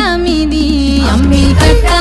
கட்டாமிதி அம்பி கட்டா